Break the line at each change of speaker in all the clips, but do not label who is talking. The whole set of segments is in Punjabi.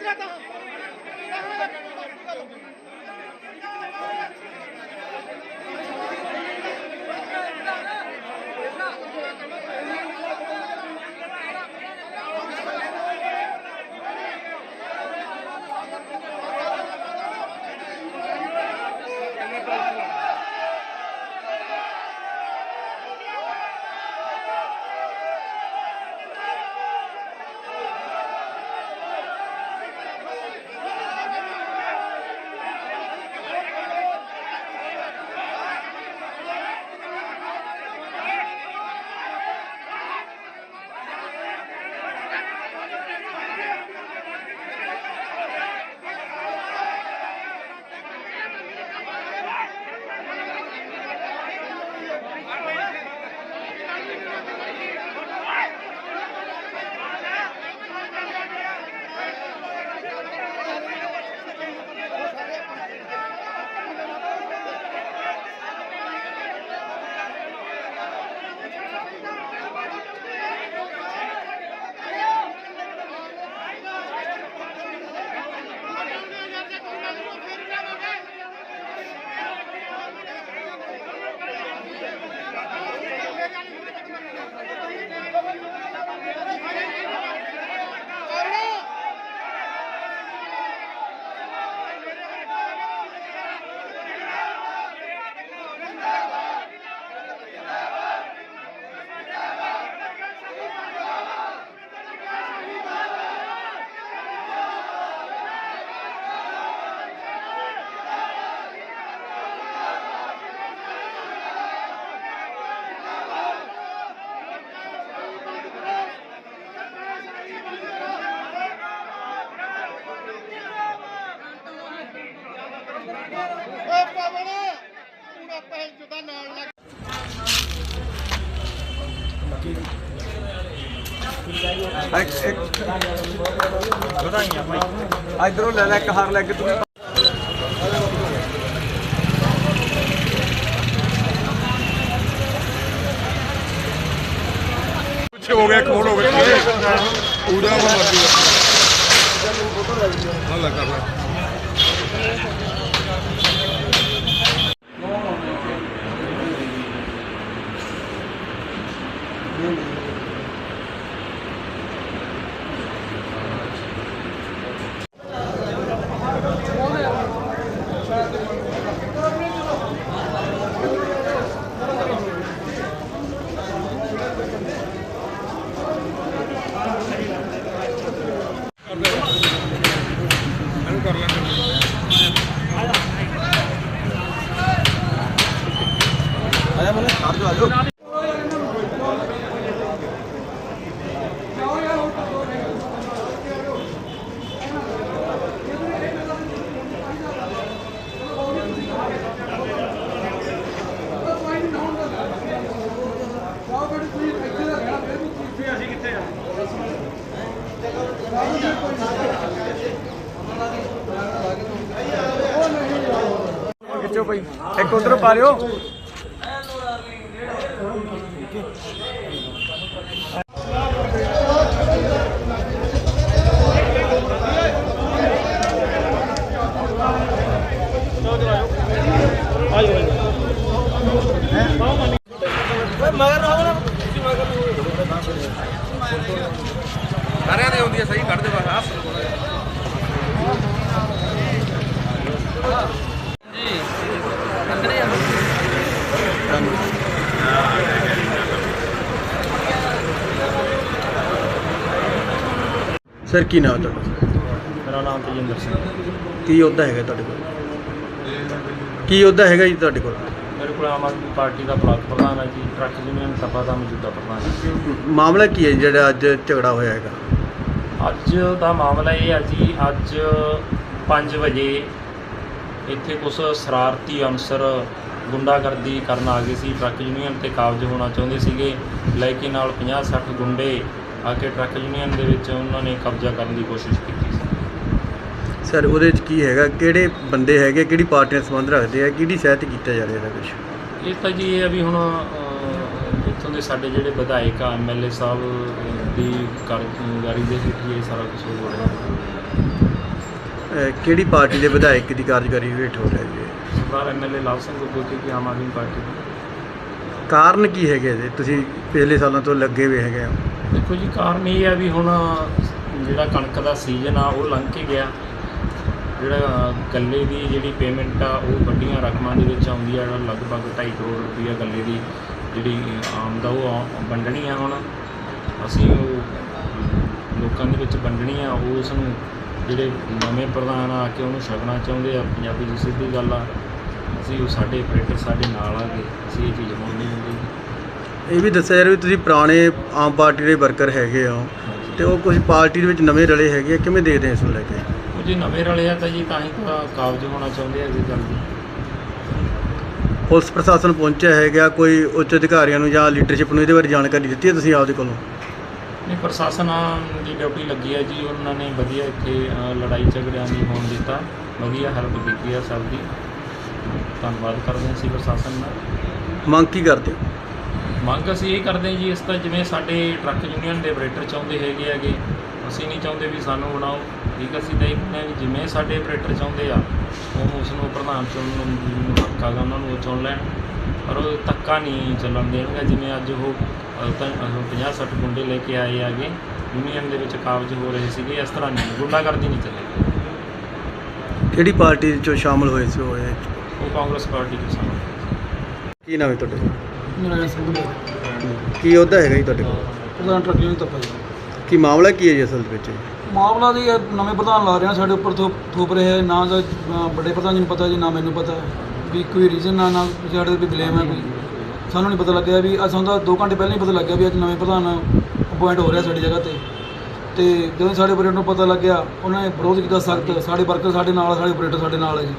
ਇਧਰ ਇਧਰੋਂ
ਲੈ ਲੈ ਇੱਕ ਹਾਰ ਲੈ ਕੇ ਤੂੰ
ਪਿੱਛੇ ਹੋ ਗਿਆ ਖੋਲ ਹੋ ਗਿਆ। ਉਹਦਾ ਮਰਦੀ ਹੱਲਾ ਕਰ ਲੈ।
ਭਾਈ ਇੱਕ ਉਧਰ ਪਾ ਲਿਓ ਸਰ ਕੀ ਨਾਮ ਤੁਹਾਡਾ?
ਮੇਰਾ ਨਾਮ ਤੇਜਿੰਦਰ ਸਿੰਘ
ਕੀ ਅਹੁਦਾ ਹੈਗਾ ਤੁਹਾਡੇ ਕੋਲ? ਕੀ ਅਹੁਦਾ ਹੈਗਾ ਜੀ ਤੁਹਾਡੇ ਕੋਲ?
ਮੇਰੇ ਕੋਲ ਆਮ ਆਦਮੀ ਪਾਰਟੀ ਦਾ ਬਲਾਕ ਪ੍ਰਧਾਨ ਹੈ ਜੀ ਟਰੱਕ ਯੂਨੀਅਨ ਸਭਾ ਦਾ ਮੌਜੂਦਾ ਪ੍ਰਧਾਨ ਹੈ।
ਮਾਮਲਾ ਕੀ ਹੈ ਜੀ ਜਿਹੜਾ ਅੱਜ ਝਗੜਾ ਹੋਇਆ ਹੈਗਾ?
ਅੱਜ ਦਾ ਮਾਮਲਾ ਇਹ ਹੈ ਜੀ ਅੱਜ 5 ਵਜੇ ਇੱਥੇ ਕੁਝ ਸ਼ਰਾਰਤੀ ਅਨਸਰ ਗੁੰਡਾਗਰਦੀ ਕਰਨ ਆ ਗਏ ਸੀ। ਟਰੱਕ ਯੂਨੀਅਨ ਤੇ ਕਾਬਜ ਹੋਣਾ ਚਾਹੁੰਦੇ ਸੀਗੇ ਲੈ ਕੇ ਨਾਲ 50 60 ਗੁੰਡੇ ਆ ਕੇ ਟਰੱਕ ਯੂਨੀਅਨ ਦੇ ਵਿੱਚ ਉਹਨਾਂ ਨੇ ਕਬਜ਼ਾ ਕਰਨ ਦੀ ਕੋਸ਼ਿਸ਼ ਕੀਤੀ ਸੀ।
ਸਰ ਉਹਦੇ ਵਿੱਚ ਕੀ ਹੈਗਾ? ਕਿਹੜੇ ਬੰਦੇ ਹੈਗੇ? ਕਿਹੜੀ ਪਾਰਟੀ ਨਾਲ ਸੰਬੰਧ ਰੱਖਦੇ ਆ? ਕਿਹੜੀ ਸਹਿਤ ਕੀਤਾ ਜਾ ਰਿਹਾ ਇਹਦਾ ਕੁਝ
ਇਹ ਤਾਂ ਜੀ ਇਹ ਆ ਵੀ ਹੁਣ ਅਹ, ਇੱਥੋਂ ਦੇ ਸਾਡੇ ਜਿਹੜੇ ਵਿਧਾਇਕ ਆ ਐਮਐਲਏ ਸਾਹਿਬ ਦੀ ਕਾਰਗੁਜ਼ਾਰੀ ਦੇ ਹੇਠ ਹੀ ਇਹ ਸਾਰਾ ਕੁਝ ਹੋ ਰਿਹਾ।
ਕਿਹੜੀ ਪਾਰਟੀ ਦੇ ਵਿਧਾਇਕ ਦੀ ਕਾਰਜਕਾਰੀ ਹੇਠ ਹੋ ਰਿਹਾ ਜੀ? ਇਹ?
ਸਰਦਾਰ ਐਮਐਲਏ ਲਾਲ ਸਿੰਘ ਗੁੱਗੂ ਜੀ ਆਮ ਆਦਮੀ ਪਾਰਟੀ
ਕਾਰਨ ਕੀ ਹੈਗੇ ਜੀ ਤੁਸੀਂ ਪਿਛਲੇ ਸਾਲਾਂ ਤੋਂ ਲੱਗੇ ਹੋਏ ਹੈਗੇ ਹੋ।
ਦੇਖੋ ਜੀ, ਕਾਰਨ ਇਹ ਆ ਵੀ ਹੁਣ ਜਿਹੜਾ ਕਣਕ ਦਾ ਸੀਜ਼ਨ ਆ, ਉਹ ਲੰਘ ਕੇ ਗਿਆ। ਜਿਹੜਾ ਗੱਲੇ ਦੀ ਜਿਹੜੀ ਪੇਮੈਂਟ ਆ, ਉਹ ਵੱਡੀਆਂ ਰਕਮਾਂ ਦੇ ਵਿੱਚ ਆਉਂਦੀ ਆ ਲਗਭਗ 2.5 ਕਰੋੜ ਰੁਪਈਆ ਗੱਲੇ ਦੀ ਜਿਹੜੀ ਆਮਦ ਆ ਉਹ ਆ- ਵੰਡਣੀ ਆ ਹੁਣ। ਅਸੀਂ ਉਹ ਲੋਕਾਂ ਦੇ ਵਿੱਚ ਵੰਡਣੀ ਆ ਉਸ ਨੂੰ ਜਿਹੜੇ ਨਵੇਂ ਪ੍ਰਧਾਨ ਆ ਕੇ ਉਹਨੂੰ ਛਕਣਾ ਚਾਹੁੰਦੇ ਆ, ਪੰਜਾਬੀ ਦੀ ਸਿੱਧੀ ਗੱਲ ਆ। ਅਸੀਂ ਉਹ ਸਾਡੇ ਆਪਰੇਟਰ ਸਾਡੇ ਨਾਲ ਆ ਗਏ ਅਸੀਂ ਇਹ ਚੀਜ਼ ਹੋਣ ਨਹੀਂ
ਇਹ ਵੀ ਦੱਸਿਆ ਯਾਰ ਵੀ ਤੁਸੀਂ ਪੁਰਾਣੇ ਆਮ ਪਾਰਟੀ ਦੇ ਵਰਕਰ ਹੈਗੇ ਹੋ ਤੇ ਉਹ ਕੁਝ ਪਾਰਟੀ ਦੇ ਵਿੱਚ ਨਵੇਂ ਰਲੇ ਹੈਗੇ ਆ ਕਿਵੇਂ ਦੇਖਦੇ ਆ ਇਸ ਨੂੰ ਲੈ ਕੇ?
ਉਹ ਜੇ ਨਵੇਂ ਰਲੇ ਆ ਤਾਂ ਜੀ ਤਾਂ ਹੀ ਤਾਂ ਕਾਬਜ ਹੋਣਾ ਚਾਹੁੰਦੇ ਆ ਇਸ ਗੱਲ ਦੀ।
ਪੁਲਿਸ ਪ੍ਰਸ਼ਾਸਨ ਪਹੁੰਚਿਆ ਹੈਗਾ ਕੋਈ ਉੱਚ ਅਧਿਕਾਰੀਆਂ ਨੂੰ ਜਾਂ ਲੀਡਰਸ਼ਿਪ ਨੂੰ ਇਹਦੇ ਬਾਰੇ ਜਾਣਕਾਰੀ ਦਿੱਤੀ ਹੈ ਤੁਸੀਂ ਆਪਦੇ ਕੋਲੋਂ?
ਨਹੀਂ ਪ੍ਰਸ਼ਾਸਨ ਦੀ ਡਿਊਟੀ ਲੱਗੀ ਹੈ ਜੀ ਉਹਨਾਂ ਨੇ ਵਧੀਆ ਇੱਥੇ ਅ, ਲੜਾਈ ਝਗੜਿਆਂ ਨਹੀਂ ਹੋਣ ਦਿੱਤਾ। ਵਧੀਆ ਹੈਲਪ ਕੀਤੀ ਹੈ ਸਭ ਦੀ। ਧੰਨਵਾਦ ਕਰਦੇ ਹਾਂ ਅਸੀਂ ਪ੍ਰਸ਼ਾਸਨ ਦਾ।
ਮੰਗ ਕੀ ਕਰਦੇ ਹੋ?
ਮੰਗ ਅਸੀਂ ਇਹ ਕਰਦੇ ਹਾਂ ਜੀ ਇਸ ਤਾਂ ਜਿਵੇਂ ਸਾਡੇ ਟਰੱਕ ਯੂਨੀਅਨ ਦੇ ਆਪਰੇਟਰ ਚਾਹੁੰਦੇ ਹੈਗੇ ਹੈਗੇ ਅਸੀਂ ਨਹੀਂ ਚਾਹੁੰਦੇ ਵੀ ਸਾਨੂੰ ਬਣਾਓ। ਠੀਕ ਅਸੀਂ ਤਾਂ ਇਹ ਕਹਿੰਦੇ ਵੀ ਜਿਵੇਂ ਸਾਡੇ ਆਪਰੇਟਰ ਚਾਹੁੰਦੇ ਆ ਉਹ ਉਸ ਨੂੰ ਪ੍ਰਧਾਨ ਚੁਣਨ ਨੂੰ ਹੱਕ ਹੈਗਾ ਉਹਨਾਂ ਨੂੰ ਉਹ ਚੁਣ ਲੈਣ। ਪਰ ਉਹ ਧੱਕਾ ਨਹੀਂ ਚੱਲਣ ਦੇਣਗੇ ਜਿਵੇਂ ਅੱਜ ਉਹ 50 60 ਗੁੰਡੇ ਲੈ ਕੇ ਆਏ ਹੈਗੇ ਯੂਨੀਅਨ ਦੇ ਵਿੱਚ ਕਾਬਜ ਹੋ ਰਹੇ ਸੀਗੇ ਇਸ ਤਰ੍ਹਾਂ ਨਹੀਂ ਗੁੰਡਾਗਰਦੀ ਨਹੀਂ ਚੱਲੇਗੀ।
ਕਿਹੜੀ ਪਾਰਟੀ ਚੋਂ ਸ਼ਾਮਲ ਹੋਏ ਸੀ ਉਹ 'ਚ?
ਕਾਂਗਰਸ ਪਾਰਟੀ ਦੇ ਸਾਹਮਣੇ
ਕੀ ਨਾਮ ਹੈ ਤੁਹਾਡਾ?
ਨਰਾਇਣ ਸਿੰਘ ਦੇ।
ਕੀ ਅਹੁਦਾ ਹੈਗਾ ਜੀ ਤੁਹਾਡੇ ਕੋਲ?
ਪ੍ਰਧਾਨ ਟਰੱਕ ਯੂਨੀਅਨ ਤੱਪਾ ਜੀ।
ਕੀ ਮਾਮਲਾ ਕੀ ਹੈ ਜੀ ਅਸਲ ਵਿੱਚ?
ਮਾਮਲਾ ਦੀ ਇਹ ਨਵੇਂ ਪ੍ਰਧਾਨ ਲਾ ਰਹੇ ਆ ਸਾਡੇ ਉੱਪਰ ਥੋ ਥੋਪ ਰਹੇ ਆ ਨਾ ਤਾਂ ਅ, ਵੱਡੇ ਪ੍ਰਧਾਨ ਜੀ ਨੂੰ ਪਤਾ ਜੀ ਨਾ ਮੈਨੂੰ ਪਤਾ। ਵੀ ਕੋਈ ਰੀਜ਼ਨ ਨਾ ਨਾ ਸਾਡੇ ਤੇ ਬਲੇਮ ਹੈ ਕੋਈ। ਸਾਨੂੰ ਨਹੀਂ ਪਤਾ ਲੱਗਿਆ ਵੀ ਅੱਜ ਸਾਨੂੰ ਤਾਂ 2 ਘੰਟੇ ਪਹਿਲਾਂ ਹੀ ਪਤਾ ਲੱਗਿਆ ਵੀ ਅੱਜ ਨਵੇਂ ਪ੍ਰਧਾਨ ਅਪਾਇੰਟ ਹੋ ਰਿਹਾ ਸਾਡੀ ਜਗ੍ਹਾ ਤੇ। ਤੇ ਜਦੋਂ ਸਾਡੇ ਆਪਰੇਟਰ ਨੂੰ ਪਤਾ ਲੱਗਿਆ ਉਹਨਾਂ ਨੇ ਵਿਰੋਧ ਕੀਤਾ ਸਖਤ। ਸਾਡੇ ਵਰਕਰ ਸਾਡੇ ਨਾਲ ਸਾਡੇ ਆਪਰੇਟਰ ਸਾਡੇ ਨਾਲ ਹੈ ਜੀ।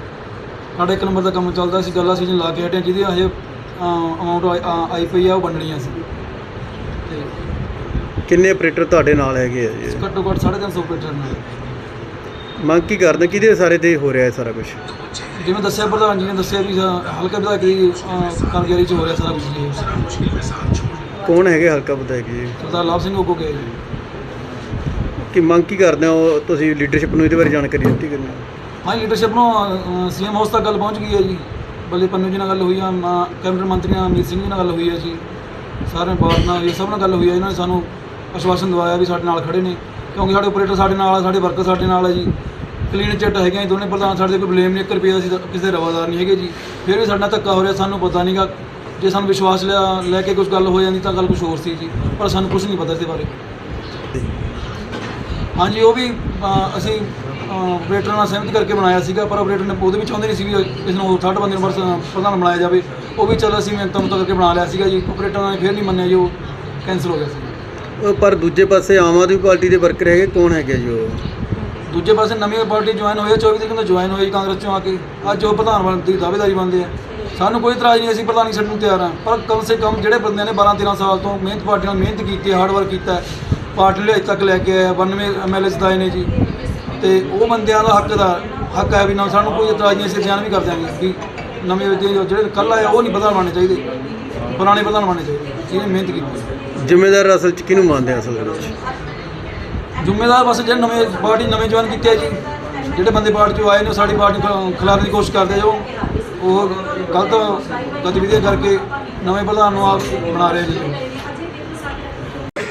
ਸਾਡਾ ਇੱਕ ਨੰਬਰ ਦਾ ਕੰਮ ਚੱਲਦਾ ਸੀ ਗੱਲਾਂ ਸੀਜ਼ਨ ਲਾ ਕੇ ਹਟਿਆ ਜਿਹਦੀ ਹਜੇ ਅਮਾਉਂਟ ਆਈ ਪਈ ਆ ਉਹ ਵੰਡਣੀਆਂ ਸੀ। ਤੇ
ਕਿੰਨੇ ਆਪਰੇਟਰ ਤੁਹਾਡੇ ਨਾਲ ਹੈਗੇ ਆ ਜੀ?
ਘੱਟੋ ਘੱਟ 350 ਆਪਰੇਟਰ ਨਾਲ
ਮੰਗ ਕੀ ਕਰਦੇ? ਕਿਹਦੇ ਸਾਰੇ ਤੇ ਹੋ ਰਿਹਾ ਇਹ ਸਾਰਾ ਕੁਝ
ਜਿਵੇਂ ਦੱਸਿਆ ਪ੍ਰਧਾਨ ਜੀ ਨੇ ਦੱਸਿਆ ਵੀ ਹਲਕਾ ਵਿਧਾਇਕ ਦੀ ਕਾਰਗੁਜ਼ਾਰੀ ਚ ਹੋ ਰਿਹਾ ਸਾਰਾ ਕੁਝ ਜੀ।
ਕੌਣ ਹੈਗੇ ਹਲਕਾ ਵਿਧਾਇਕ ਜੀ?
ਸਰਦਾਰ ਲਾਭ ਸਿੰਘ ਉਗੋ ਗਏ ਜੀ।
ਕੀ ਮੰਗ ਕੀ ਕਰਦੇ ਹੋ? ਤੁਸੀਂ ਲੀਡਰਸ਼ਿਪ ਨੂੰ ਇਹਦੇ ਬਾਰੇ ਜਾਣਕਾਰੀ ਦਿੱਤੀ ਕਿੰਨੀ?
ਹਾਂ ਲੀਡਰਸ਼ਿਪ ਨੂੰ ਸੀਐਮ ਹਾਊਸ ਤੱਕ ਗੱਲ ਪਹੁੰਚ ਗਈ ਹੈ ਜੀ। ਬੱਲੇ ਪੰਨੂ ਜੀ ਨਾਲ ਗੱਲ ਹੋਈ ਆ ਮ- ਕੈਬਨਿਟ ਮੰਤਰੀ ਨਾਲ ਅਮਰੀਤ ਸਿੰਘ ਜੀ ਨਾਲ ਗੱਲ ਹੋਈ ਹੈ ਜੀ। ਸਾਰੇ ਬਾਰ ਨਾਲ ਹੋਈ ਹੈ, ਸਭ ਨਾਲ ਗੱਲ ਹੋਈ ਹੈ ਇਹਨਾਂ ਨੇ ਸਾਨੂੰ ਆਸ਼ਵਾਸਨ ਦਵਾਇਆ ਵੀ ਸਾਡੇ ਨਾਲ ਖੜੇ ਨੇ ਕਿਉਂਕਿ ਸਾਡੇ ਆਪਰੇਟਰ ਸਾਡੇ ਨਾਲ ਆ ਸਾਡੇ ਵਰਕਰ ਸਾਡੇ ਨਾਲ ਆ ਜੀ। ਕਲੀਨ ਚਿੱਟ ਹੈਗੇ ਆ ਜੀ, ਦੋਨੇ ਪ੍ਰਧਾਨ ਸਾਡੇ ਤੇ ਕੋਈ ਬਲੇਮ ਨਹੀਂ 1 ਰੁਪਏ ਦਾ ਅਸੀਂ ਤਾਂ ਕਿਸੇ ਦੇ ਰਵਾਦਾਰ ਨਹੀਂ ਹੈਗੇ ਜੀ। ਫਿਰ ਵੀ ਸਾਡੇ ਨਾਲ ਧੱਕਾ ਹੋ ਰਿਹਾ ਸਾਨੂੰ ਪਤਾ ਨਹੀਂਗਾ ਜੇ ਸਾਨੂੰ ਵਿਸ਼ਵਾਸ ਲਿਆ ਲੈ ਕੇ ਕੁਝ ਗੱਲ ਹੋ ਜਾਂਦੀ ਤਾਂ ਗੱਲ ਕੁਝ ਹੋਰ ਸੀ ਜੀ ਪਰ ਸਾਨੂੰ ਕੁਝ ਨਹੀਂ ਪਤਾ ਇਸ ਦੇ ਬਾਰੇ। ਹਾਂਜੀ ਉਹ ਵੀ ਅ, ਅਸੀਂ ਆਪਰੇਟਰ ਨਾਲ ਸਹਿਮਤੀ ਕਰਕੇ ਬਣਾਇਆ ਸੀਗਾ ਪਰ ਆਪਰੇਟਰ ਨੇ ਉਹਦੇ ਵਿੱਚ ਚਾਹੁੰਦੇ ਨਹੀਂ ਸੀ ਵੀ ਇਸ ਨੂੰ ਥਰਡ ਬੰਦੇ ਨੂੰ ਬਸ ਪ੍ਰਧਾਨ ਬਣਾਇਆ ਜਾਵੇ। ਉਹ ਵੀ ਚਲ ਅਸੀਂ ਮਿਹਨਤਾਂ ਮੁਤਾਬਕ ਕਰਕੇ ਬਣਾ ਲਿਆ ਸੀਗਾ ਜੀ। ਆਪਰੇਟਰ ਨੇ ਫਿਰ ਨਹੀਂ ਮੰਨਿਆ ਜੀ ਉਹ ਕੈਂਸਲ ਹੋ ਗਿਆ ਸੀ
ਪਰ ਦੂਜੇ ਪਾਸੇ ਆਮ ਆਦਮੀ ਪਾਰਟੀ ਦੇ ਵਰਕਰ ਹੈਗੇ ਕੌਣ ਹੈਗੇ ਜੀ ਉਹ?
ਦੂਜੇ ਪਾਸੇ ਨਵੀਂ ਪਾਰਟੀ ਜੁਆਇਨ ਹੋਈ ਹੈ 24 ਤਰੀਕ ਨੂੰ ਜੁਆਇਨ ਹੋਈ ਕਾਂਗਰਸ ਚੋਂ ਆ ਕੇ। ਅੱਜ ਉਹ ਪ੍ਰਧਾਨ ਬਣਨ ਦੀ ਦਾਅਵੇਦਾਰੀ ਬਣਦੇ ਆ। ਸਾਨੂੰ ਕੋਈ ਇਤਰਾਜ਼ ਨਹੀਂ ਅਸੀਂ ਪ੍ਰਧਾਨੀ ਛੱਡਣ ਨੂੰ ਤਿਆਰ ਹਾਂ ਪਰ ਕਮ ਸੇ ਕਮ ਜਿਹੜੇ ਬੰਦਿਆਂ ਨੇ 12 13 ਸਾਲ ਤੋਂ ਮਿਹਨਤ ਪਾਰਟੀ ਨਾਲ ਮਿਹਨਤ ਕੀਤੀ ਹਾਰਡ ਵਰਕ ਕੀਤਾ ਹੈ ਪਾਰਟੀ ਲਈ ਅੱਜ ਤੱਕ ਲੈ ਕੇ ਆਇਆ 92 ਐਮਐਲਏ ਜਿਤਾਏ ਨੇ ਜੀ। ਤੇ ਉਹ ਬੰਦਿਆਂ ਦਾ ਹੱਕ ਦਾ ਹੱਕ ਹੈ ਵੀ ਨਾ ਸਾਨੂੰ ਕੋਈ ਇਤਰਾਜ਼ ਨਹੀਂ ਅਸੀਂ ਬਿਆਨ ਵੀ ਕਰ ਦਿਆਂਗੇ ਵੀ ਨਵੇਂ ਵਿਦਿਆ ਜਿਹੜੇ ਕੱਲ ਆਏ ਉਹ ਨਹੀਂ ਪ੍ਰਧਾਨ ਬਣਨੇ ਚਾਹੀਦੇ। ਪੁਰਾਣੇ ਪ੍ਰਧਾਨ ਬਣਨੇ ਚਾਹੀਦੇ ਜਿਹਨੇ ਮਿਹਨਤ ਕੀਤੀ
ਜ਼ਿੰਮੇਦਾਰ ਅਸਲ ਚ ਕਿਹਨੂੰ ਮੰਨਦੇ ਆ ਅਸਲ ਦੇ ਵਿੱਚ?
ਜ਼ਿੰਮੇਦਾਰ ਬਸ ਜਿਹੜੇ ਨਵੇਂ ਪਾਰਟੀ ਨਵੇਂ ਜੁਆਇਨ ਕੀਤੇ ਆ ਜੀ ਜਿਹੜੇ ਬੰਦੇ ਪਾਰਟੀ ਚੋਂ ਆਏ ਨੇ ਸਾਡੀ ਪਾਰਟੀ ਖਿਲਾਫ ਦੀ ਕੋਸ਼ਿਸ਼ ਕਰਦੇ ਜੋ ਉਹ। ਗਲਤ ਗਤੀਵਿਧੀਆਂ ਕਰਕੇ ਨਵੇਂ ਪ੍ਰਧਾਨ ਨੂੰ ਆਪ ਬਣਾ ਰਹੇ ਨੇ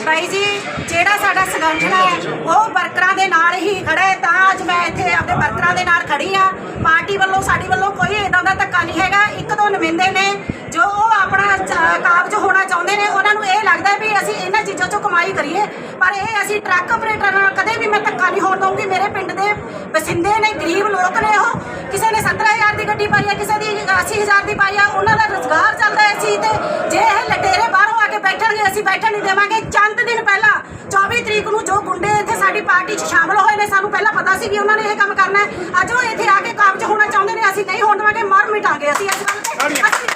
ਬਾਈ ਜੀ, ਜਿਹੜਾ ਸਾਡਾ ਸੰਗਠਨ ਹੈ, ਉਹ ਵਰਕਰਾਂ ਦੇ ਨਾਲ ਹੀ ਖੜਾ ਹੈ। ਤਾਂ ਅੱਜ ਮੈਂ ਇੱਥੇ ਆਪਣੇ ਵਰਕਰਾਂ ਦੇ ਨਾਲ ਖੜੀ ਆ ਪਾਰਟੀ ਵੱਲੋਂ, ਸਾਡੀ ਵੱਲੋਂ ਕੋਈ ਇਦਾਂ ਦਾ ਧੱਕਾ ਨਹੀਂ ਹੈਗਾ। ਇੱਕ ਦੋ ਨੁਮਾਇੰਦੇ ਨੇ, ਜੋ ਉਹ ਆਪਣਾ ਕਾਬਜ ਹੋਣਾ ਚਾਹੁੰਦੇ ਨੇ, ਉਹਨਾਂ ਨੂੰ ਇਹ ਲੱਗਦਾ ਵੀ ਅਸੀਂ ਇਹਨਾਂ ਚੀਜ਼ਾਂ 'ਚੋਂ ਕਮਾਈ ਕਰੀਏ। ਪਰ ਇਹ ਅਸੀਂ ਟਰੱਕ ਆਪਰੇਟਰ ਨਾਲ ਕਦੇ ਵੀ ਮੈਂ ਧੱਕਾ ਨਹੀਂ ਹੋਣ ਦਊਂਗੀ। ਮੇਰੇ ਪਿੰਡ ਦੇ ਵਸਿੰਦੇ ਨੇ, ਗਰੀਬ ਲੋਕ ਨੇ ਉਹ। ਕਿਸੇ ਨੇ 17000 ਦੀ ਗੱਡੀ ਪਾਈ ਹੈ ਕਿਸੇ ਦੀ 80000 ਦੀ ਪਾਈ ਆ, ਉਹਨਾਂ ਦਾ ਰੋਜ਼ਗਾਰ ਚੱਲਦਾ ਹੈ ਸੀ ਤੇ ਜੇ ਇਹ ਲਟੇਰੇ ਬਾਹਰੋਂ ਕੇ ਬੈਠਣਗੇ ਅਸੀਂ ਬੈਠਣ ਨਹੀਂ ਦੇਵਾਂਗੇ। ਚੰਦ ਦਿਨ ਪਹਿਲਾਂ 24 ਤਰੀਕ ਨੂੰ ਜੋ ਗੁੰਡੇ ਇੱਥੇ ਸਾਡੀ ਪਾਰਟੀ 'ਚ ਸ਼ਾਮਲ ਹੋਏ ਨੇ ਸਾਨੂੰ ਪਹਿਲਾਂ ਪਤਾ ਸੀ ਵੀ ਉਹਨਾਂ ਨੇ ਇਹ ਕੰਮ ਕਰਨਾ ਹੈ। ਅੱਜ ਉਹ ਇੱਥੇ ਆ ਕੇ ਕਾਬਜ ਹੋਣਾ ਚਾਹੁੰਦੇ ਨੇ ਅਸੀਂ ਨਹੀਂ ਹੋਣ ਦੇਵਾਂਗੇ ਮਰ ਮਿਟਾਂਗੇ ਅਸੀਂ। ਇਸ ਗੱਲ ਤੇ ਅਸੀਂ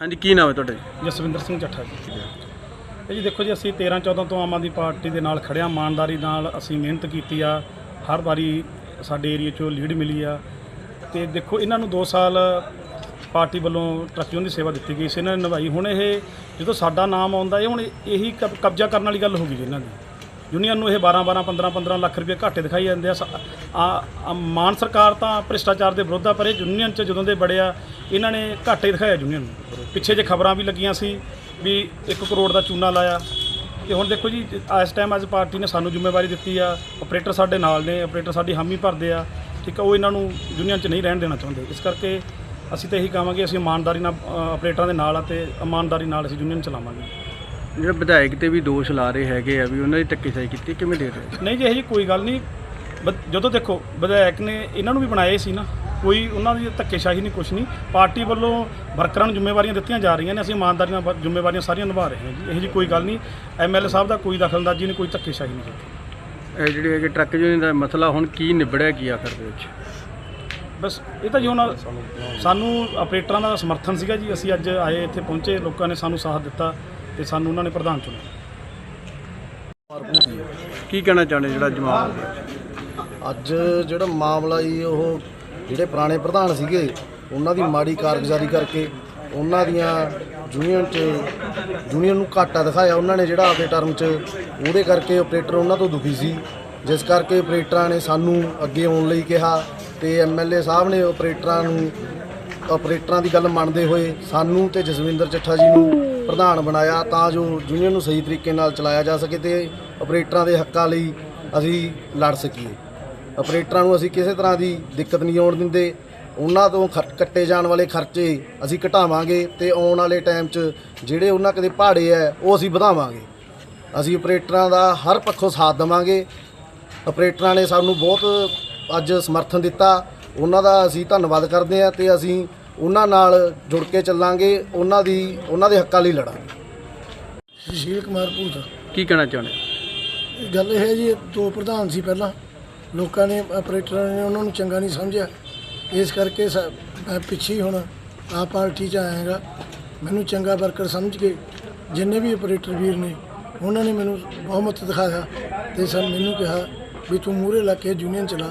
ਹਾਂਜੀ ਕੀ ਨਾਮ ਹੈ ਤੁਹਾਡਾ?
ਜਸਵਿੰਦਰ ਸਿੰਘ ਚੱਠਾ ਜੀ। ਇਹ ਜੀ ਦੇਖੋ ਜੀ ਅਸੀਂ 13 14 ਤੋਂ ਆਮ ਆਦਮੀ ਪਾਰਟੀ ਦੇ ਨਾਲ ਖੜਿਆ ਇਮਾਨਦਾਰੀ ਨਾਲ ਅਸੀਂ ਮਿਹਨਤ ਕੀਤੀ ਆ। ਹਰ ਵਾਰੀ ਸਾਡੇ ਏਰੀਆ 'ਚੋਂ ਲੀਡ ਮਿਲੀ ਆ। ਤੇ ਦੇਖੋ ਇਹਨਾਂ ਨੂੰ 2 ਸਾਲ ਪਾਰਟੀ ਵੱਲੋਂ ਟਰੱਕ ਯੂਨੀਅਨ ਦੀ ਸੇਵਾ ਦਿੱਤੀ ਗਈ ਸੀ, ਇਹਨਾਂ ਨੇ ਨਿਭਾਈ। ਹੁਣ ਇਹ ਜਦੋਂ ਸਾਡਾ ਨਾਮ ਆਉਂਦਾ ਇਹ ਹੁਣ ਇਹੀ ਕਬ- ਕਬਜ਼ਾ ਕਰਨ ਵਾਲੀ ਗੱਲ ਹੋ ਗਈ ਜੀ ਇਹਨਾਂ ਦੀ। ਯੂਨੀਅਨ ਨੂੰ ਇਹ 12 12 15 15 ਲੱਖ ਰੁਪਏ ਘਾਟੇ ਦਿਖਾਈ ਜਾਂਦੇ ਆ। ਸ- ਆ ਆ ਮਾਨ ਸਰਕਾਰ ਤਾਂ ਭ੍ਰਿਸ਼ਟਾਚਾਰ ਦੇ ਵਿਰੋਧ ਆ ਪਰ ਇਹ ਯੂਨੀਅਨ 'ਚ ਜਦੋਂ ਦੇ ਬੜੇ ਆ ਇਹਨਾਂ ਨੇ ਘਾਟੇ ਦਿਖਾਇਆ ਯੂਨੀਅਨ ਨੂੰ। ਪਿੱਛੇ ਜੇ ਖਬਰਾਂ ਵੀ ਲੱਗੀਆਂ ਸੀ ਵੀ 1 ਕਰੋੜ ਦਾ ਚੂਨਾ ਲਾਇਆ। ਤੇ ਹੁਣ ਦੇਖੋ ਜੀ, ਇਸ ਟਾਈਮ ਅੱਜ ਪਾਰਟੀ ਨੇ ਸਾਨੂੰ ਜ਼ਿੰਮੇਵਾਰੀ ਦਿੱਤੀ ਆ। ਆਪਰੇਟਰ ਸਾਡੇ ਨਾਲ ਨੇ, ਆਪਰੇਟਰ ਸਾਡੀ ਹਾਮੀ ਭਰਦੇ ਆ। ਠੀਕ ਆ, ਉਹ ਇਹਨਾਂ ਨੂੰ ਯੂਨੀਅਨ 'ਚ ਨਹੀਂ ਰਹਿਣ ਦੇਣਾ ਚਾਹੁੰਦੇ। ਇਸ ਕਰਕੇ ਅਸੀਂ ਤਾਂ ਇਹੀ ਕਹਾਂਗੇ ਅਸੀਂ ਇਮਾਨਦਾਰੀ ਨਾਲ ਅ, ਆਪਰੇਟਰਾਂ ਦੇ ਨਾਲ ਆ ਤੇ ਇਮਾਨਦਾਰੀ ਨਾਲ ਅਸੀਂ ਯੂਨੀਅਨ ਚਲਾਵਾਂਗੇ।
ਜਿਹੜੇ ਵਿਧਾਇਕ ਤੇ ਵੀ ਦੋਸ਼ ਲਾ ਰਹੇ ਹੈਗੇ ਆ ਵੀ ਉਹਨਾਂ ਦੀ ਧੱਕੇਸ਼ਾਹੀ ਕੀਤੀ ਕਿਵੇਂ ਦੇ ਰਹੇ
ਨਹੀਂ ਜੀ ਇਹ ਜੀ ਕੋਈ ਗੱਲ ਨਹੀਂ। ਜਦੋਂ ਦੇਖੋ ਵਿਧਾਇਕ ਨੇ ਇਹਨਾਂ ਨੂੰ ਵੀ ਬਣਾਏ ਸੀ ਨਾ ਕੋਈ ਉਹਨਾਂ ਦੀ ਧੱਕੇਸ਼ਾਹੀ ਨਹੀਂ ਕੁਛ ਨਹੀਂ। ਪਾਰਟੀ ਵੱਲੋਂ ਵਰਕਰਾਂ ਨੂੰ ਜ਼ਿੰਮੇਵਾਰੀਆਂ ਦਿੱਤੀਆਂ ਜਾ ਰਹੀਆਂ ਨੇ ਅਸੀਂ ਇਮਾਨਦਾਰੀ ਨਾਲ ਬ- ਜ਼ਿੰਮੇਵਾਰੀਆਂ ਸਾਰੀਆਂ ਨਿਭਾ ਰਹੇ ਹਾਂ ਜੀ। ਇਹ ਜੀ ਕੋਈ ਗੱਲ ਨਹੀਂ। ਐਮਐਲਏ ਸਾਹਿਬ ਦਾ ਕੋਈ ਦਖਲਅੰਦਾਜ਼ੀ ਨਹੀਂ ਕੋਈ ਧੱਕੇਸ਼ਾਹੀ ਨਹੀਂ। ਕੀਤੀ
ਇਹ ਜਿਹੜੇ ਹੈਗੇ ਟਰੱਕ ਯੂਨੀਅਨ ਦਾ ਮਸਲਾ ਹੁਣ ਕੀ ਨਿਬੜਿਆ ਕੀ ਆਖਰ ਦੇ ਵਿੱਚ?
ਬਸ ਇਹ ਤਾਂ ਜੀ ਹੁਣ ਸਾਨੂੰ ਆਪਰੇਟਰਾਂ ਦਾ ਸਮਰਥਨ ਸੀਗਾ ਜੀ। ਅਸੀਂ ਅੱਜ ਆਏ ਇੱਥੇ ਪਹੁੰਚੇ ਲੋਕਾਂ ਨੇ ਸਾਨੂੰ ਸਾਥ ਦਿੱਤਾ ਤੇ ਸਾਨੂੰ ਉਹਨਾਂ ਨੇ ਪ੍ਰਧਾਨ ਚੁਣਿਆ।
ਕੀ ਕਹਿਣਾ ਚਾਹੁੰਦੇ ਜਿਹੜਾ ਗਿਆ?
ਅੱਜ ਜਿਹੜਾ ਮਾਮਲਾ ਜੀ ਉਹ ਜਿਹੜੇ ਪੁਰਾਣੇ ਪ੍ਰਧਾਨ ਸੀਗੇ ਉਹਨਾਂ ਦੀ ਮਾੜੀ ਕਾਰਗੁਜ਼ਾਰੀ ਕਰਕੇ ਉਹਨਾਂ ਦੀਆਂ ਯੂਨੀਅਨ 'ਚ ਯੂਨੀਅਨ ਨੂੰ ਘਾਟਾ ਦਿਖਾਇਆ। ਉਹਨਾਂ ਨੇ ਜਿਹੜਾ ਆਪਦੇ ਟਰਮ 'ਚ ਉਹਦੇ ਕਰਕੇ ਆਪਰੇਟਰ ਉਹਨਾਂ ਤੋਂ ਦੁਖੀ ਸੀ। ਜਿਸ ਕਰਕੇ ਆਪਰੇਟਰਾਂ ਨੇ ਸਾਨੂੰ ਅੱਗੇ ਆਉਣ ਲਈ ਕਿਹਾ। ਤੇ ਐਮਐਲਏ ਸਾਹਿਬ ਨੇ ਆਪਰੇਟਰਾਂ ਨੂੰ, ਆਪਰੇਟਰਾਂ ਦੀ ਗੱਲ ਮੰਨਦੇ ਹੋਏ ਸਾਨੂੰ ਤੇ ਜਸਵਿੰਦਰ ਚੱਠਾ ਜੀ ਨੂੰ ਪ੍ਰਧਾਨ ਬਣਾਇਆ ਤਾਂ ਜੋ ਯੂਨੀਅਨ ਨੂੰ ਸਹੀ ਤਰੀਕੇ ਨਾਲ ਚਲਾਇਆ ਜਾ ਸਕੇ ਤੇ ਆਪਰੇਟਰਾਂ ਦੇ ਹੱਕਾਂ ਲਈ ਅਸੀਂ ਲੜ ਸਕੀਏ। ਆਪਰੇਟਰਾਂ ਨੂੰ ਅਸੀਂ ਕਿਸੇ ਤਰ੍ਹਾਂ ਦੀ ਦਿੱਕਤ ਨਹੀਂ ਆਉਣ ਦਿੰਦੇ। ਉਹਨਾਂ ਤੋਂ ਖਰ- ਕੱਟੇ ਜਾਣ ਵਾਲੇ ਖਰਚੇ ਅਸੀਂ ਘਟਾਵਾਂਗੇ ਤੇ ਆਉਣ ਵਾਲੇ ਟਾਈਮ 'ਚ ਜਿਹੜੇ ਉਹਨਾਂ ਕਦੇ ਪਹਾੜੇ ਆ ਉਹ ਅਸੀਂ ਵਧਾਵਾਂਗੇ। ਅਸੀਂ ਆਪਰੇਟਰਾਂ ਦਾ ਹਰ ਪੱਖੋਂ ਸਾਥ ਦੇਵਾਂਗੇ। ਆਪਰੇਟਰਾਂ ਨੇ ਸਾਨੂੰ ਬਹੁਤ ਅੱਜ ਸਮਰਥਨ ਦਿੱਤਾ। ਉਹਨਾਂ ਦਾ ਅਸੀਂ ਧੰਨਵਾਦ ਕਰਦੇ ਹਾਂ ਤੇ ਅਸੀਂ ਉਹਨਾਂ ਨਾਲ ਜੁੜ ਕੇ ਚੱਲਾਂਗੇ। ਉਹਨਾਂ ਦੀ ਉਹਨਾਂ ਦੇ ਹੱਕਾਂ ਲਈ ਲੜਾਂਗੇ।
ਸੁਸ਼ੀਲ ਕੁਮਾਰ ਭੂਤ।
ਕੀ ਕਹਿਣਾ ਚਾਹੁੰਦੇ?
ਗੱਲ ਇਹ ਹੈ ਜੀ ਇਹ ਦੋ ਪ੍ਰਧਾਨ ਸੀ ਪਹਿਲਾਂ। ਲੋਕਾਂ ਨੇ ਆਪਰੇਟਰਾਂ ਨੇ ਉਹਨਾਂ ਨੂੰ ਚੰਗਾ ਨਹੀਂ ਸਮਝਿਆ। ਇਸ ਕਰਕੇ ਸ- ਮੈਂ ਪਿੱਛੇ ਹੀ ਹੁਣ ਆ ਪਾਰਟੀ 'ਚ ਆਇਆਗਾ ਮੈਨੂੰ ਚੰਗਾ ਵਰਕਰ ਸਮਝ ਕੇ ਜਿੰਨੇ ਵੀ ਆਪਰੇਟਰ ਵੀਰ ਨੇ ਉਹਨਾਂ ਨੇ ਮੈਨੂੰ ਬਹੁਮਤ ਦਿਖਾਇਆ ਤੇ ਸਰ ਮੈਨੂੰ ਕਿਹਾ ਵੀ ਤੂੰ ਮੂਹਰੇ ਲੱਗ ਕੇ ਯੂਨੀਅਨ ਚਲਾ।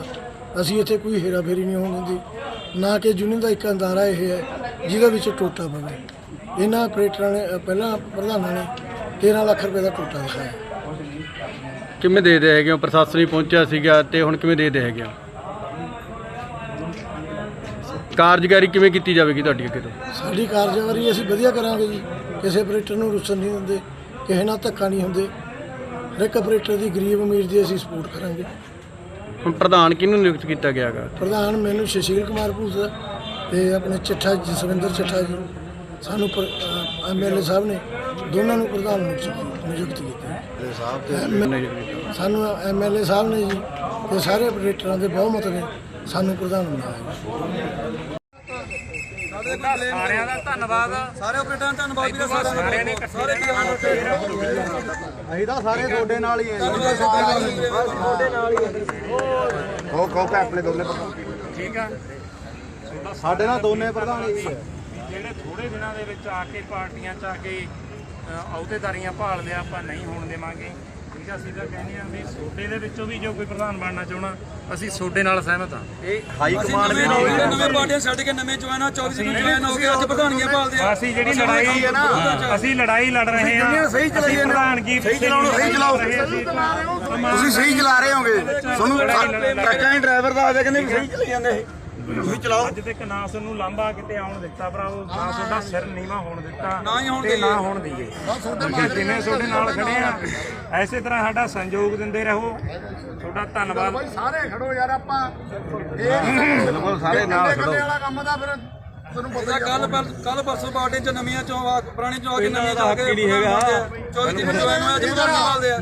ਅਸੀਂ ਇੱਥੇ ਕੋਈ ਹੇਰਾ ਫੇਰੀ ਨਹੀਂ ਹੋਣ ਦਿੰਦੀ। ਨਾ ਕਿ ਯੂਨੀਅਨ ਦਾ ਇੱਕ ਅੰਦਾਰਾ ਇਹ ਹੈ ਜਿਹਦੇ ਵਿੱਚ ਟੋਟਾ ਪਵੇ। ਇਹਨਾਂ ਆਪਰੇਟਰਾਂ ਨੇ ਪਹਿਲਾਂ ਪ੍ਰਧਾਨਾਂ ਨੇ 13 ਲੱਖ ਰੁਪਏ ਦਾ ਟੋਟਾ ਦਿਖਾਇਆ
ਕਿਵੇਂ ਦੇ ਦੇ ਹੈਗੇ ਹੋ? ਪ੍ਰਸ਼ਾਸਨ ਹੀ ਪਹੁੰਚਿਆ ਸੀਗਾ ਤੇ ਹੁਣ ਕਿਵੇਂ ਦੇ ਦੇ ਹੈਗੇ ਹੋ? ਕਾਰਜਕਾਰੀ ਕਿਵੇਂ ਕੀਤੀ ਜਾਵੇਗੀ ਤੁਹਾਡੀ ਅੱਗੇ ਤੋਂ?
ਸਾਡੀ ਕਾਰਜਕਾਰੀ ਅਸੀਂ ਵਧੀਆ ਕਰਾਂਗੇ ਜੀ। ਕਿਸੇ ਆਪਰੇਟਰ ਨੂੰ ਰੁੱਸਣ ਨਹੀਂ ਦਿੰਦੇ ਕਿਸੇ ਨਾਲ ਧੱਕਾ ਨਹੀਂ ਹੁੰਦੇ। ਹਰ ਇੱਕ ਆਪਰੇਟਰ ਦੀ ਗਰੀਬ ਅਮੀਰ ਦੀ ਅਸੀਂ ਸਪੋਰਟ ਕਰਾਂਗੇ।
ਹੁਣ ਪ੍ਰਧਾਨ ਕਿਹਨੂੰ ਨਿਯੁਕਤ ਕੀਤਾ ਗਿਆਗਾ?
ਪ੍ਰਧਾਨ ਮੈਨੂੰ ਸੁਸ਼ੀਲ ਕੁਮਾਰ ਭੂਤ ਤੇ ਆਪਣੇ ਚੱਠਾ ਜਸਵਿੰਦਰ ਚੱਠਾ ਜੀ ਸਾਨੂੰ ਐਮਐਲਏ ਸਾਹਿਬ ਨੇ ਦੋਨਾਂ ਨੂੰ ਪ੍ਰਧਾਨ ਨਿਯੁਕਤ ਨਿਯੁਕਤ ਕੀਤਾ। ਸਾਨੂੰ ਐਮਐਲਏ ਸਾਹਿਬ ਨੇ ਜੀ ਤੇ ਸਾਰੇ ਆਪਰੇਟਰਾਂ ਦੇ ਬਹੁਮਤ ਨੇ ਸਾਨੂੰ ਪ੍ਰਧਾਨ ਬਣਾਇਆ
ਸਾਰਿਆਂ ਦਾ ਧੰਨਵਾਦ ਸਾਰੇ ਆਪਰੇਟਰਾਂ ਦਾ ਧੰਨਵਾਦ ਵੀਰੇ ਸਾਰਿਆਂ ਨੇ ਸਾਰੇ
ਅਸੀਂ ਤਾਂ ਸਾਰੇ ਤੁਹਾਡੇ ਨਾਲ ਹੀ ਆ ਖੋ ਖੋ ਕੇ ਆਪਣੇ ਦੋਨੇ
ਠੀਕ ਆ।
ਸਾਡੇ ਨਾਲ ਦੋਨੇ ਪ੍ਰਧਾਨ ਹੀ ਹੈ
ਜਿਹੜੇ ਥੋੜੇ ਦਿਨਾਂ ਦੇ ਵਿੱਚ ਆ ਕੇ ਪਾਰਟੀਆਂ ਚ ਆ ਕੇ ਅਹੁਦੇਦਾਰੀਆਂ ਭਾਲ ਲਿਆ ਆਪਾਂ ਨਹੀਂ ਹੋਣ ਦੇਵਾਂਗੇ। ਠੀਕ ਆ ਅਸੀਂ ਤਾਂ ਕਹਿੰਦੇ ਆ ਵੀ ਸੋਡੇ ਦੇ ਵਿੱਚੋਂ ਵੀ ਜੋ ਕੋਈ ਪ੍ਰਧਾਨ ਬਣਨਾ ਚਾਹਣਾ ਅਸੀਂ ਸੋਡੇ ਨਾਲ ਸਹਿਮਤ ਹਾਂ
ਇਹ ਹਾਈ ਕਮਾਂਡ ਵੀ
ਨਵੇਂ ਨਵੇਂ ਪਾਰਟੀਆਂ ਛੱਡ ਕੇ ਨਵੇਂ ਜੁਆਇਨ 24 ਨੂੰ ਜੁਆਇਨ ਹੋ ਗਏ ਅੱਜ ਪ੍ਰਧਾਨੀਆਂ ਭਾਲਦੇ ਆ।
ਅਸੀਂ ਜਿਹੜੀ ਲੜਾਈ ਹੈ ਨਾ ਅਸੀਂ ਲੜਾਈ ਲੜ ਰਹੇ ਹਾਂ। ਸਹੀ ਚਲਾਈ ਪ੍ਰਧਾਨਗੀ ਸਹੀ ਚਲਾਉਣੋ ਸਹੀ ਚਲਾਓ।
ਤੁਸੀਂ ਸਹੀ ਚਲਾ ਰਹੇ ਹੋਗੇ। ਤੁਹਾਨੂੰ ਟਰੱਕਾਂ ਦੇ ਡਰਾਈਵਰ ਦਾ ਆ ਕਹਿੰਦੇ ਸਹੀ ਚਲਾਈ ਜਾਂਦੇ ਇਹ। ਤੁਸੀਂ ਚਲਾਓ।
ਅੱਜ ਤੱਕ ਨਾ ਸਾਨੂੰ ਲਾਂਭਾ ਕਿਤੇ ਆਉਣ ਦਿੱਤਾ ਭਰਾਵੋ ਨਾ ਤੁਹਾਡਾ ਸਿਰ ਨੀਵਾ ਹੋਣ ਦਿੱਤਾ
ਨਾ ਹੀ ਹੋਣ
ਤੇ ਨਾ ਹੋਣ ਦਈਏ। ਕਿਉਂਕਿ ਜਿਵੇਂ ਤੁਹਾਡੇ ਨਾਲ ਖੜੇ ਆ ਐਸੇ ਤਰ੍ਹਾਂ ਸਾਡਾ ਸੰਯੋਗ ਦਿੰਦੇ ਰਹੋ। ਤੁਹਾਡਾ ਧੰਨਵਾਦ।
ਸਾਰੇ ਖੜੋ ਯਾਰ ਆਪਾਂ। ਇਹ ਬਿਲਕੁਲ ਸਾਰੇ ਨਾਲ ਖੜੋ ਵਾਲਾ ਕੰਮ ਦਾ ਫਿਰ ਤੁਹਾਨੂੰ ਪਤਾ
ਕੱਲ ਕੱਲ ਪਰਸੋਂ ਪਾਰਟੀ ਚ ਨਵੀਆਂ ਚੋਂ ਆ ਪੁਰਾਣੀ ਚੋਂ ਆ ਕੇ ਨਵੀਆਂ ਨਹੀਂ ਹੈਗਾ। 24 ਨੂੰ ਜੁਆਇਨ ਹੋਇਆ ਅੱਜ ਪ੍ਰਧਾਨੀਆਂ ਭਾਲਦੇ ਆ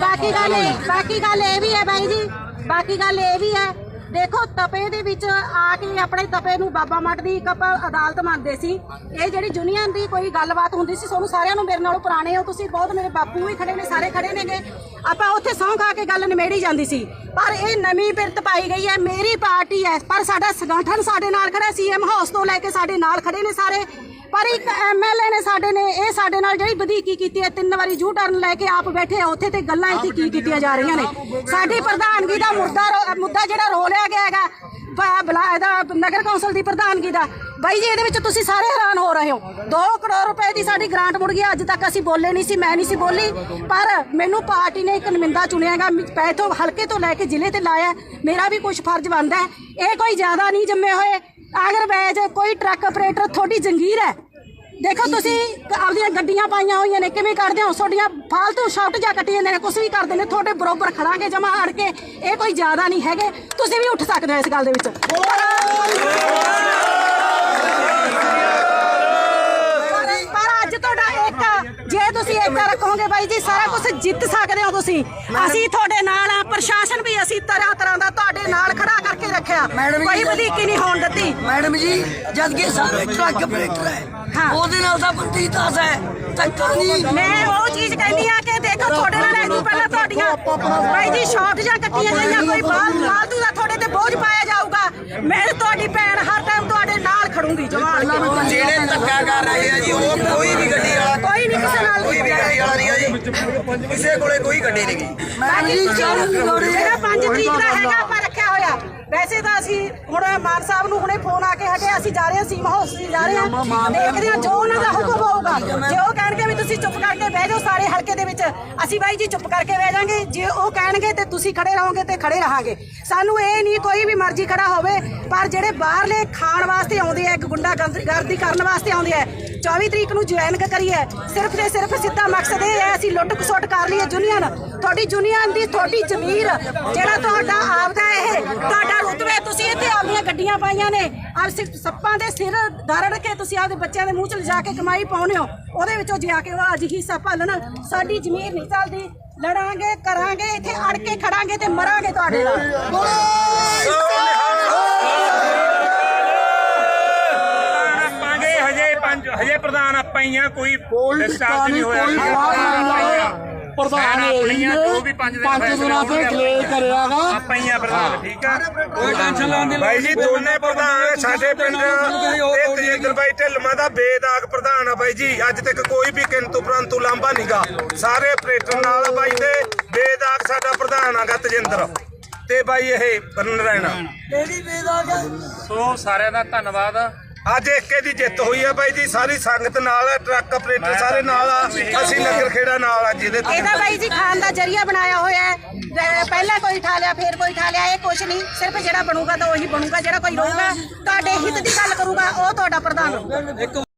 ਬਾਕੀ ਗੱਲ ਇਹ ਬਾਕੀ ਗੱਲ ਇਹ ਵੀ ਹੈ ਬਾਈ ਜੀ। ਬਾਕੀ ਗੱਲ ਇਹ ਵੀ ਹੈ ਦੇਖੋ, ਤਪੇ ਦੇ ਵਿੱਚ ਆ ਕੇ ਆਪਣੇ ਤਪੇ ਨੂੰ ਬਾਬਾ ਮੱਠ ਦੀ ਇੱਕ ਆਪਾਂ ਅਦਾਲਤ ਮੰਨਦੇ ਸੀ। ਇਹ ਜਿਹੜੀ ਯੂਨੀਅਨ ਦੀ ਕੋਈ ਗੱਲਬਾਤ ਹੁੰਦੀ ਸੀ ਤੁਹਾਨੂੰ ਸਾਰਿਆਂ ਨੂੰ ਮੇਰੇ ਨਾਲੋਂ ਪੁਰਾਣੇ ਹੋ ਤੁਸੀਂ। ਬਹੁਤ ਮੇਰੇ ਬਾਪੂ ਵੀ ਖੜੇ ਨੇ, ਸਾਰੇ ਖੜੇ ਨੇਗੇ। ਆਪਾਂ ਉੱਥੇ ਸਹੁੰ ਖਾ ਕੇ ਗੱਲ ਨਿਮੇੜੀ ਜਾਂਦੀ ਸੀ। ਪਰ ਇਹ ਨਵੀਂ ਪਿਰਤ ਪਾਈ ਗਈ ਹੈ, ਮੇਰੀ ਪਾਰਟੀ ਹੈ। ਪਰ ਸਾਡਾ ਸੰਗਠਨ ਸਾਡੇ ਨਾਲ ਖੜਾ ਸੀਐਮ ਹਾਊਸ ਤੋਂ ਲੈ ਕੇ ਸਾਡੇ ਨਾਲ ਖੜੇ ਨੇ ਸਾਰੇ। ਪਰ ਇੱਕ ਐਮਐਲਏ ਨੇ ਸਾਡੇ ਨੇ, ਇਹ ਸਾਡੇ ਨਾਲ ਜਿਹੜੀ ਵਧੀਕੀ ਕੀਤੀ ਹੈ, ਤਿੰਨ ਵਾਰੀ ਜੂ ਟਰਨ ਲੈ ਕੇ ਆਪ ਬੈਠੇ ਆ, ਉੱਥੇ ਤੇ ਗੱਲਾਂ ਇੱਥੇ ਕੀ ਕੀਤੀਆਂ ਜਾ ਰਹੀਆਂ ਨੇ? ਸਾਡੀ ਪ੍ਰਧਾਨਗੀ ਦਾ ਮੁੱਦਾ ਰੋ- ਮੁੱਦਾ ਜਿਹੜਾ ਰੋਲਿਆ ਗਿਆ ਹੈਗਾ ਬਲਾ, ਇਹਦਾ ਨਗਰ ਕੌਂਸਲ ਦੀ ਪ੍ਰਧਾਨਗੀ ਦਾ। ਬਾਈ ਜੀ, ਇਹਦੇ ਵਿੱਚ ਤੁਸੀਂ ਸਾਰੇ ਹੈਰਾਨ ਹੋ ਰਹੇ ਹੋ। 2 ਕਰੋੜ ਰੁਪਏ ਦੀ ਸਾਡੀ ਗ੍ਰਾਂਟ ਮੁੜ ਗਈ, ਅੱਜ ਤੱਕ ਅਸੀਂ ਬੋਲੇ ਨਹੀਂ ਸੀ, ਮੈਂ ਨਹੀਂ ਸੀ ਬੋਲੀ, ਪਰ ਮੈਨੂੰ ਪਾਰਟੀ ਨੇ ਇੱਕ ਨੁਮਾਇੰਦਾ ਚੁਣਿਆਗਾ ਪੈਥੋਂ, ਹਲਕੇ ਤੋਂ ਲੈ ਕੇ ਜ਼ਿਲ੍ਹੇ ਤੇ ਲਾਇਆ ਮੇਰਾ ਵੀ ਕੁਝ ਫਰਜ਼ ਬਣਦਾ ਹੈ। ਇਹ ਕੋਈ ਜ਼ਿਆਦਾ ਨਹੀਂ ਜੰਮੇ ਹੋਏ। ਅਗਰ ਬੈਜ ਕੋਈ ਟਰੱਕ ਆਪਰੇਟਰ, ਤੁਹਾਡੀ ਜੰਗੀਰ ਹੈ। ਦੇਖੋ ਤੁਸੀਂ, ਆਪਦੀਆਂ ਗੱਡੀਆਂ ਪਾਈਆਂ ਹੋਈਆਂ ਨੇ, ਕਿਵੇਂ ਕਰਦੇ ਹੋ? ਤੁਹਾਡੀਆਂ ਫਾਲਤੂ ਸ਼ਾਟ ਜਾਂ ਕੱਟੀ ਜਾਂਦੇ ਨੇ ਕੁਝ ਵੀ ਕਰਦੇ ਨੇ, ਤੁਹਾਡੇ ਬਰੋਬਰ ਖੜਾਂਗੇ, ਜਮਾ ਅੜ ਕੇ। ਇਹ ਕੋਈ ਜ਼ਿਆਦਾ ਨਹੀਂ ਹੈਗੇ। ਤੁਸੀਂ ਵੀ ਉੱਠ ਸਕਦੇ ਹੋ ਇਸ ਗੱਲ ਦੇ ਵਿੱਚ ਪਰ- ਪਰ ਅੱਜ ਤੁਹਾਡਾ ਇੱਕ ਜੇ ਤੁਸੀਂ ਇੱਕ ਰੱਖੋਗੇ ਬਾਈ ਜੀ ਸਾਰਾ ਕੁਝ ਜਿੱਤ ਸਕਦੇ ਹੋ ਤੁਸੀਂ। ਅਸੀਂ ਤੁਹਾਡੇ ਨਾਲ ਆ ਪ੍ਰਸ਼ਾਸਨ ਵੀ ਅਸੀਂ ਤਰ੍ਹਾਂ ਤਰ੍ਹਾਂ ਦਾ ਤੁਹਾਡੇ ਨਾਲ ਖੜਾ ਕਰਕੇ ਰੱਖਿਆ। ਕੋਈ ਵਧੀਕੀ ਨਹੀਂ ਹੋਣ ਦਿੱਤੀ।
ਮੈਡਮ ਜੀ ਜਦ ਕਿ ਸਾਰੇ ਟਰੱਕ ਆਪਰੇਟਰ ਹੈ ਉਹਦੇ ਨਾਲ ਤਾਂ ਬੰਦੀ ਤਾਸ ਹੈ ਧੱਕਾ ਨਹੀਂ।
ਮੈਂ ਉਹ ਚੀਜ਼ ਕਹਿੰਦੀ ਆ ਕਿ ਦੇਖੋ ਤੁਹਾਡੇ ਨਾਲ ਤੋਂ ਪਹਿਲਾਂ ਤੁਹਾਡੀਆਂ ਬਾਈ ਜੀ ਸ਼ਾਰਟ ਜਾਂ ਕੱਟੀਆਂ ਗਈਆਂ ਕੋਈ ਬਾਲ ਫਾਲਤੂ ਦਾ ਤੁਹਾਡੇ ਤੇ ਬੋਝ ਪਾਇਆ ਜਾਊਗਾ। ਮੈਂ ਤੁਹਾਡੀ ਭੈਣ ਹਰ ਟਾਈਮ ਤੁਹਾਡੇ ਨਾਲ ਖੜੂੰਗੀ ਜਵਾਨ।
ਜਿਹੜੇ ਧੱਕਾ ਕਰ ਰਹੇ ਆ ਜੀ ਉਹ ਕੋਈ ਵੀ ਗੱਡੀ ਵਾਲਾ
ਕੋਈ ਨਹੀਂ ਕਿਸੇ ਨਾਲ
ਕੋਈ ਵੀ ਗੱਡੀ ਵਾਲਾ ਨਹੀਂ ਆ ਜੀ। ਕਿਸੇ ਕੋਲੇ ਕੋਈ ਗੱਡੀ ਨਹੀਂ ਗਈ
ਮੈਂ ਜੀ ਜਿਹੜਾ 5 ਤਰੀਕ ਦਾ ਹੈਗਾ ਹੋਇਆ ਵੈਸੇ ਤਾਂ ਅਸੀਂ ਹੁਣ ਮਾਨ ਸਾਹਿਬ ਨੂੰ ਹੁਣੇ ਫੋਨ ਆ ਕੇ ਹਟੇ ਅਸੀਂ ਜਾ ਰਹੇ ਹਾਂ ਸੀਮਾ ਹਸਪੀਟਲ ਜਾ ਰਹੇ ਹਾਂ। ਦੇਖਦੇ ਹਾਂ ਜੋ ਉਹਨਾਂ ਦਾ ਹੁਕਮ ਹੋਊਗਾ ਜੇ ਉਹ ਕਹਿਣਗੇ ਵੀ ਤੁਸੀਂ ਚੁੱਪ ਕਰਕੇ ਬਹਿ ਜਾਓ ਸਾਰੇ ਹਲਕੇ ਦੇ ਵਿੱਚ ਅਸੀਂ ਬਾਈ ਜੀ ਚੁੱਪ ਕਰਕੇ ਬਹਿ ਜਾਾਂਗੇ। ਜੇ ਉਹ ਕਹਿਣਗੇ ਤੇ ਤੁਸੀਂ ਖੜੇ ਰਹੋਗੇ ਤੇ ਖੜੇ ਰਹਾਂਗੇ। ਸਾਨੂੰ ਇਹ ਨਹੀਂ ਕੋਈ ਵੀ ਮਰਜ਼ੀ ਖੜਾ ਹੋਵੇ ਪਰ ਜਿਹੜੇ ਬਾਹਰਲੇ ਖਾਣ ਵਾਸਤੇ ਆਉਂਦੇ ਆ ਇੱਕ ਗੁੰਡਾ ਗਰਦੀ ਕਰਨ ਵਾਸਤੇ ਆਉਂਦੇ ਆ 24 ਤਰੀਕ ਨੂੰ ਜੁਆਇਨ ਕਰੀਏ ਸਿਰਫ ਤੇ ਸਿਰਫ ਸਿੱਧਾ ਮਕਸਦ ਇਹ ਹੈ ਅਸੀਂ ਲੁੱਟ ਖਸੁੱਟ ਕਰ ਲਈਏ ਯੂਨੀਅਨ। ਤੁਹਾਡੀ ਯੂਨੀਅਨ ਦੀ ਤੁਹਾਡੀ ਜ਼ਮੀਰ ਜਿਹੜਾ ਤੁਹਾਡਾ ਆਪਦਾ ਇਹ ਤੁਹਾਡਾ ਰੁਤਬੇ ਤੁਸੀਂ ਇੱਥੇ ਆਪਣੀਆਂ ਗੱਡੀਆਂ ਪਾਈਆਂ ਨੇ। ਆ ਸੱਪਾਂ ਦੇ ਸਿਰ ਦਰ ਕੇ ਤੁਸੀਂ ਆਪਦੇ ਬੱਚਿਆਂ ਦੇ ਮੂੰਹ ਚ ਲਿਜਾ ਕੇ ਕਮਾਈ ਪਾਉਨੇ ਹੋ। ਉਹਦੇ ਵਿੱਚੋਂ ਜਾ ਕੇ ਉਹ ਅੱਜ ਹਿੱਸਾ ਭਾਲਣ ਸਾਡੀ ਜ਼ਮੀਰ ਨਹੀਂ ਚੱਲਦੀ। ਲੜਾਂਗੇ ਕਰਾਂਗੇ ਇੱਥੇ ਅੜ ਕੇ ਖੜਾਂਗੇ ਤੇ ਮਰਾਂਗੇ ਤੁਹਾਡੇ ਨਾਲ।
ਪਾਂਗੇ ਹਜੇ ਪੰਜ ਹਜੇ ਪ੍ਰਧਾਨ ਆਪਾਂ ਹੀ ਆ ਕੋਈ ਡਿਸਟਾਰਬ ਨਹੀਂ ਹੋਇਆ।
ਪ੍ਰਧਾਨ ਨੇ
ਜੋ ਵੀ ਪੰਜ ਦਿਨ
ਪੰਜ
ਫੈਸਲੇ
ਦਿਨਾਂ ਤੋਂ
ਹੋਣਗੇ,
ਡਿਲੇ ਕਰਿਆਗਾ
ਆਪਾਂ ਹੀ ਆ ਪ੍ਰਧਾਨ ਠੀਕ ਆ?
ਕੋਈ ਟੈਨਸ਼ਨ ਲੈਣ ਦੀ ਲੋੜ
ਬਾਈ ਜੀ ਦੋਨੇ ਪ੍ਰਧਾਨ ਸਾਡੇ ਪਿੰਡ ਇਹ ਤਜਿੰਦਰ ਬਾਈ ਢਿੱਲਮਾ ਦਾ ਬੇਦਾਗ ਪ੍ਰਧਾਨ ਆ ਬਾਈ ਜੀ। ਅੱਜ ਤੱਕ ਕੋਈ ਵੀ ਕਿੰਤੂ ਪ੍ਰੰਤੂ ਲਾਂਭਾ ਨਹੀਂਗਾ ਸਾਰੇ ਆਪਰੇਟਰ ਨਾਲ ਆ ਬਾਈ ਤੇ ਬੇਦਾਗ ਸਾਡਾ ਪ੍ਰਧਾਨ ਆਗਾ ਤਜਿੰਦਰ। ਤੇ ਬਾਈ ਇਹ ਬਰਨ ਰਹਿਣਾ
ਕਿਹੜੀ ਬੇਦਾਗ
ਸੋ ਸਾਰਿਆਂ ਦਾ ਧੰਨਵਾਦ। ਅੱਜ ਏਕੇ ਦੀ ਜਿੱਤ ਹੋਈ ਆ ਬਾਈ ਜੀ ਸਾਰੀ ਸੰਗਤ ਨਾਲ ਆ ਟਰੱਕ ਆਪਰੇਟਰ ਸਾਰੇ ਨਾਲ ਆ। ਅਸੀਂ ਨਗਰ ਖੇੜਾ ਨਾਲ ਆ ਜਿਹਦੇ ਤੇ
ਇਹਦਾ ਬਾਈ ਜੀ ਖਾਨ ਦਾ ਜਰੀਆ ਬਣਾਇਆ ਹੋਇਆ ਹੈ। ਅਹ ਪਹਿਲਾਂ ਕੋਈ ਠਾ ਲਿਆ ਫੇਰ ਕੋਈ ਠਾ ਲਿਆ ਇਹ ਕੁਛ ਨਹੀਂ। ਸਿਰਫ ਜਿਹੜਾ ਬਣੂਗਾ ਤਾਂ ਉਹੀ ਬਣੂਗਾ ਜਿਹੜਾ ਕੋਈ ਰਹੂਗਾ ਤੁਹਾਡੇ ਹਿੱਤ ਦੀ ਗੱਲ ਕਰੂਗਾ ਉਹ ਤੁਹਾਡਾ ਪ੍ਰਧਾਨ। ਰਹੂਗਾ